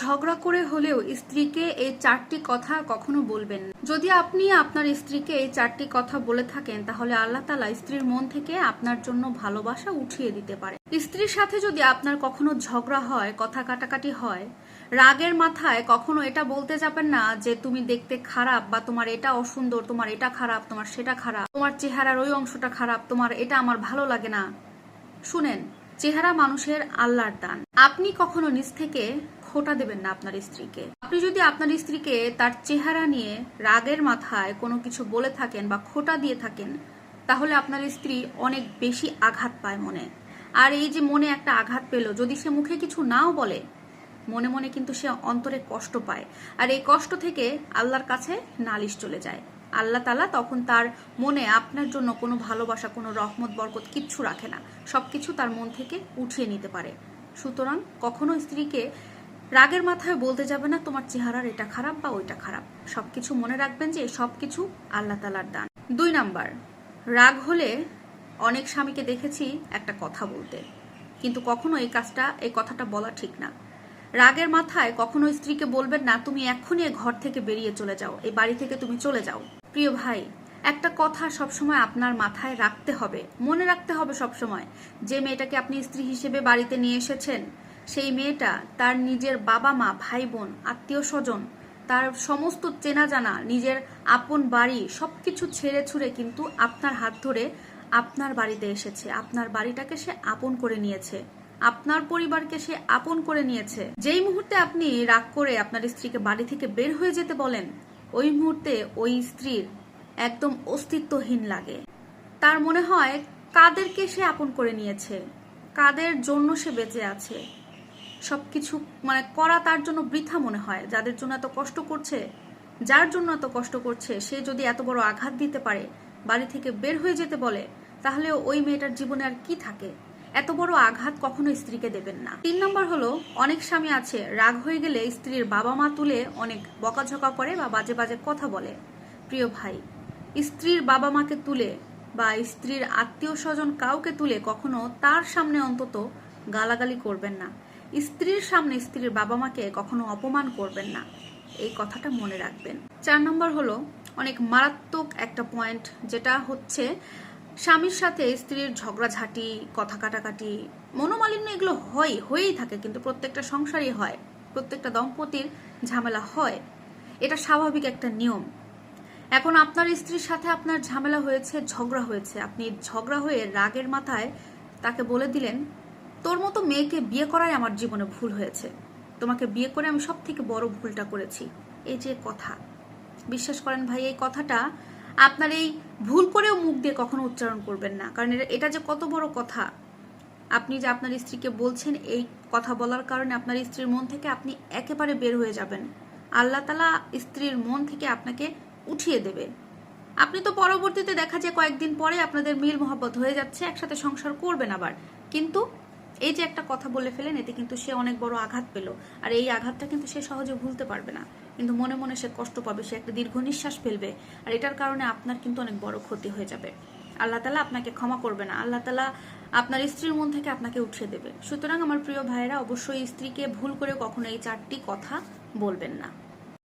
ঝগড়া করে হলেও স্ত্রীকে এই চারটি কথা কখনো বলবেন যদি আপনি আপনার স্ত্রীকে এই চারটি কথা বলে থাকেন, তাহলে আল্লাহ তালা স্ত্রীর মন থেকে আপনার জন্য ভালোবাসা উঠিয়ে দিতে পারে। স্ত্রীর সাথে যদি আপনার কখনো ঝগড়া হয়, কথা কাটাকাটি হয়, রাগের মাথায় কখনো এটা বলতে যাবেন না যে তুমি দেখতে খারাপ বা তোমার এটা অসুন্দর, তোমার এটা খারাপ, তোমার সেটা খারাপ, তোমার চেহারার ওই অংশটা খারাপ, তোমার এটা আমার ভালো লাগে না। শুনেন, চেহারা মানুষের আল্লাহর দান। আপনি কখনো নিজ থেকে খোটা দেবেন না আপনার স্ত্রীকে। আপনি যদি আপনার স্ত্রীকে তার চেহারা নিয়ে রাগের মাথায় কোনো কিছু বলে থাকেন বা খোটা দিয়ে থাকেন, তাহলে আপনার স্ত্রী অনেক বেশি আঘাত পায় মনে। আর এই যে মনে একটা আঘাত পেল, যদি সে মুখে কিছু নাও বলে, মনে মনে কিন্তু সে অন্তরে কষ্ট পায়। আর এই কষ্ট থেকে আল্লাহর কাছে নালিশ চলে যায়। আল্লাহ তালা তখন তার মনে আপনার জন্য কোনো ভালোবাসা, কোনো রহমত, বরকত কিচ্ছু রাখে না। সবকিছু তার মন থেকে উঠিয়ে নিতে পারে। সুতরাং কখনো স্ত্রীকে রাগের মাথায় বলতে যাবে না, তোমার চেহারার এটা খারাপ বা ওইটা খারাপ। সবকিছু মনে রাখবেন যে সবকিছু আল্লাহ তালার দান। দুই নাম্বার, রাগ হলে অনেক স্বামীকে দেখেছি একটা কথা বলতে। কিন্তু কখনো এই কাজটা, এই কথাটা বলা ঠিক না। রাগের মাথায় কখনো স্ত্রীকে বলবেন, না, তুমি এক্ষুনি এ ঘর থেকে বেরিয়ে চলে যাও এই বাড়ি থেকে তুমি চলে যাও। প্রিয় ভাই, একটা কথা সবসময় আপনার মাথায় রাখতে হবে, মনে রাখতে হবে সবসময়। যে মেয়েটাকে আপনি স্ত্রী হিসেবে বাড়িতে নিয়ে এসেছেন সেই মেয়েটা, তার নিজের বাবা মা ভাই বোন আত্মীয় স্বজন তার সমস্ত চেনা জানা নিজের আপন বাড়ি, সবকিছু ছেড়ে ছুড়ে কিন্তু আপনার হাত ধরে আপনার বাড়িতে এসেছে। আপনার বাড়িটাকে সে আপন করে নিয়েছে। আপনার পরিবারকে সে আপন করে নিয়েছে। যেই মুহূর্তে আপনি রাগ করে আপনার স্ত্রীকে বাড়ি থেকে বের হয়ে যেতে বলেন, ওই মুহূর্তে ওই স্ত্রীর একদম অস্তিত্বহীন লাগে। তার মনে হয়, কাদেরকে সে আপন করে নিয়েছে? কাদের জন্য সে বেঁচে আছে? সবকিছু মানে করা তার জন্য বৃথা মনে হয়। যাদের জন্য এত কষ্ট করছে, যার জন্য এত কষ্ট করছে, সে যদি এত বড় আঘাত দিতে পারে, বাড়ি থেকে বের হয়ে যেতে বলে, তাহলে ওই মেয়েটার জীবনে আর কি থাকে? এত বড় আঘাত কখনো স্ত্রীকে দেবেন না। তিন নম্বর হলো, অনেক স্বামী আছে, রাগ হয়ে গেলে স্ত্রীর বাবা মা তুলে অনেক বকাঝকা করে বা বাজে বাজে কথা বলে। প্রিয় ভাই, স্ত্রীর বাবা মাকে তুলে বা স্ত্রীর আত্মীয় স্বজন কাউকে তুলে কখনো তার সামনে অন্তত গালাগালি করবেন না। স্ত্রীর সামনে স্ত্রীর বাবা মাকে কখনো অপমান করবেন না। এই কথাটা মনে রাখবেন। চার নম্বর হলো, অনেক মারাত্মক একটা পয়েন্ট যেটা হচ্ছে স্বামীর সাথে স্ত্রীর ঝগড়াঝাটি, কথা কাটাকাটি, মনোমালিন্য এগুলো হয়, হয়েই থাকে, কিন্তু প্রত্যেকটা সংসারই হয়, প্রত্যেকটা দম্পতির ঝামেলা হয়। এটা স্বাভাবিক একটা নিয়ম। এখন আপনার স্ত্রীর সাথে আপনার ঝামেলা হয়েছে, ঝগড়া হয়েছে, আপনি ঝগড়া হয়ে রাগের মাথায় তাকে বলে দিলেন তোর মতো মেয়েকে বিয়ে করাই আমার জীবনে ভুল হয়েছে। তোমাকে বিয়ে করে আমি সব থেকে বড় ভুলটা করেছি। এই যে কথা। বিশ্বাস করেন ভাই, এই কথাটা আপনার এই ভুল করেও মুখ দিয়ে কখনো উচ্চারণ করবেন না। কারণ এটা- যে কত বড় কথা। আপনি যে আপনার স্ত্রীকে বলছেন, এই কথা বলার কারণে আপনার স্ত্রীর মন থেকে আপনি একেবারে বের হয়ে যাবেন। আল্লাহ তালা স্ত্রীর মন থেকে আপনাকে উঠিয়ে দেবে। আপনি তো পরবর্তীতে দেখা যায় কয়েকদিন পরে আপনাদের মিল মোহাব্বত হয়ে যাচ্ছে, একসাথে সংসার করবেন আবার। কিন্তু এই যে একটা কথা বলে ফেলেন, এতে কিন্তু সে অনেক বড় আঘাত পেল। আর এই আঘাতটা কিন্তু সে সহজে ভুলতে পারবে না। কিন্তু মনে মনে সে কষ্ট পাবে, সে একটা দীর্ঘ নিঃশ্বাস ফেলবে। আর এটার কারণে আপনার কিন্তু অনেক বড় ক্ষতি হয়ে যাবে। আল্লাহ তালা আপনাকে ক্ষমা করবে না। আল্লাহ তালা আপনার স্ত্রীর মন থেকে আপনাকে উঠিয়ে দেবে। সুতরাং আমার প্রিয় ভাইয়েরা, অবশ্যই স্ত্রীকে ভুল করে কখনো এই চারটি কথা বলবেন না।